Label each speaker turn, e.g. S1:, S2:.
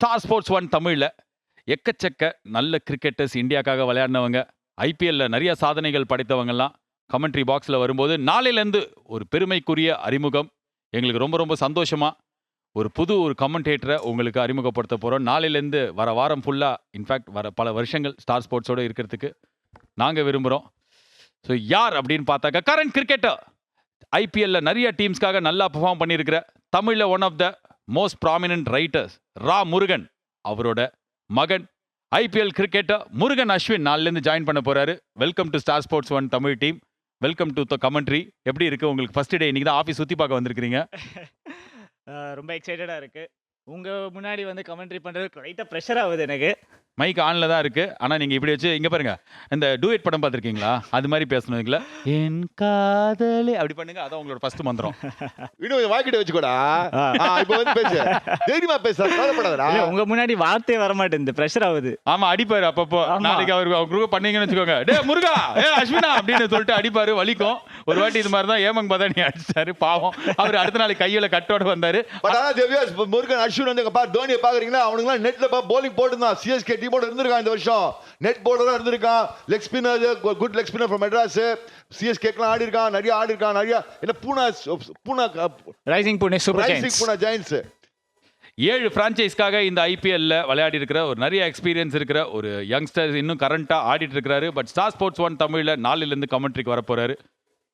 S1: Star sports one தமிழில் எக்கச்சக்க நல்ல கிரிக்கெட்டர்ஸ் இந்தியாக்காக விளையாடினவங்க ஐபிஎல்ல நிறைய சாதனைகள் படைத்தவங்கெல்லாம் கமெண்ட்ரி பாக்ஸில் வரும்போது நாளையிலேருந்து ஒரு பெருமைக்குரிய அறிமுகம். எங்களுக்கு ரொம்ப ரொம்ப சந்தோஷமா. ஒரு புது ஒரு கமெண்டேட்டரை உங்களுக்கு அறிமுகப்படுத்த போகிறோம் நாளையிலேருந்து வர வாரம் ஃபுல்லாக இன்ஃபேக்ட் வர பல வருஷங்கள் ஸ்டார் ஸ்போர்ட்ஸோடு இருக்கிறதுக்கு நாங்கள் விரும்புகிறோம் ஸோ யார் அப்படின்னு பார்த்தாக்கா கரண்ட் கிரிக்கெட்டர் ஐபிஎல்ல நிறைய டீம்ஸ்க்காக நல்லா பெர்ஃபார்ம் பண்ணியிருக்கிற தமிழில் one of the most prominent writers Ra Murugan அவரோட மகன் ஐபிஎல் கிரிக்கெட்டர் முருகன் அஸ்வின் நாளிலேருந்து ஜாயின் பண்ண போறாரு. Welcome to Star Sports one Tamil team welcome to the commentary எப்படி இருக்கு உங்களுக்கு ஃபர்ஸ்ட் டே இன்னைக்கு தான் ஆஃபீஸ் சுற்றி பார்க்க வந்திருக்கிறீங்க.
S2: ரொம்ப எக்ஸைட்டடாக இருக்கு. உங்க முன்னாடி வந்து கமெண்ட்ரி பண்ணுறதுக்கு லைட்டாக ப்ரெஷர் ஆகுது எனக்கு.
S1: மைக் ஆன்ல தான் இருக்கு. ஆனா நீங்க இப்படி வச்சு இங்க பாருங்க. இந்த டூயட் படம் பார்த்திருக்கீங்களா? அது மாதிரி பேசணுங்களா என் காதலே. அப்படி பண்ணுங்க அதான் உங்களோட ஃபர்ஸ்ட் மந்திரம்.
S3: இன்னும் வாக்கிட்ட வச்சுக்கோடா. இப்போ வந்து பேசு. தைரியமா பேச கவலைப்படாதடா.
S2: உங்க முன்னாடி வார்த்தையே வர மாட்டேங்குது ப்ரெஷர் ஆகுது.
S1: ஆமா அடிப்பாரு அப்பப்போ. நாளைக்கு அவர் அவர் குரூப் பண்ணீங்கன்னு வச்சுக்கோங்க. டே முருகா ஏ அஸ்வினா அப்படின்னு சொல்லிட்டு அடிப்பாரு வலிக்கும். ஒரு வாட்டி இது மாதிரி தான் ஏமங் பதானி அடிச்சாரு பாவம். அவர் அடுத்த நாளைக்கு கையில கட்டோட வந்தாரு.
S3: பட் முருகன் அஸ்வின் வந்து பா தோனியை பாக்குறீங்களா அவனுக்குலாம் நெட்ல பா bowling போட்டுருந்தான். சிஎஸ்கே டீமோட இருந்திருக்கான் இந்த வருஷம். நெட் போர்டரா இருந்திருக்கான். Leg spinner good leg spinner from Madras சிஎஸ்கேக்கெல்லாம் ஆடி இருக்கான் நிறைய ஆடி இருக்கான் நிறைய என்ன Poona Poona
S2: rising Pune super
S3: rising Poona giants
S1: ஏழு ஃப்ரான்ச்சைஸ்க்காக இந்த ஐபிஎல்ல விளையாடி இருக்கிற ஒரு நிறைய எக்ஸ்பீரியன்ஸ் இருக்கிற ஒரு யங்ஸ்டர் இன்னும் கரண்டா ஆடிட்டு இருக்கிறாரு. பட் ஸ்டார் ஸ்போர்ட்ஸ் ஒன் தமிழ்ல நாளிலிருந்து கமெண்ட்ரிக்கு வர போறாரு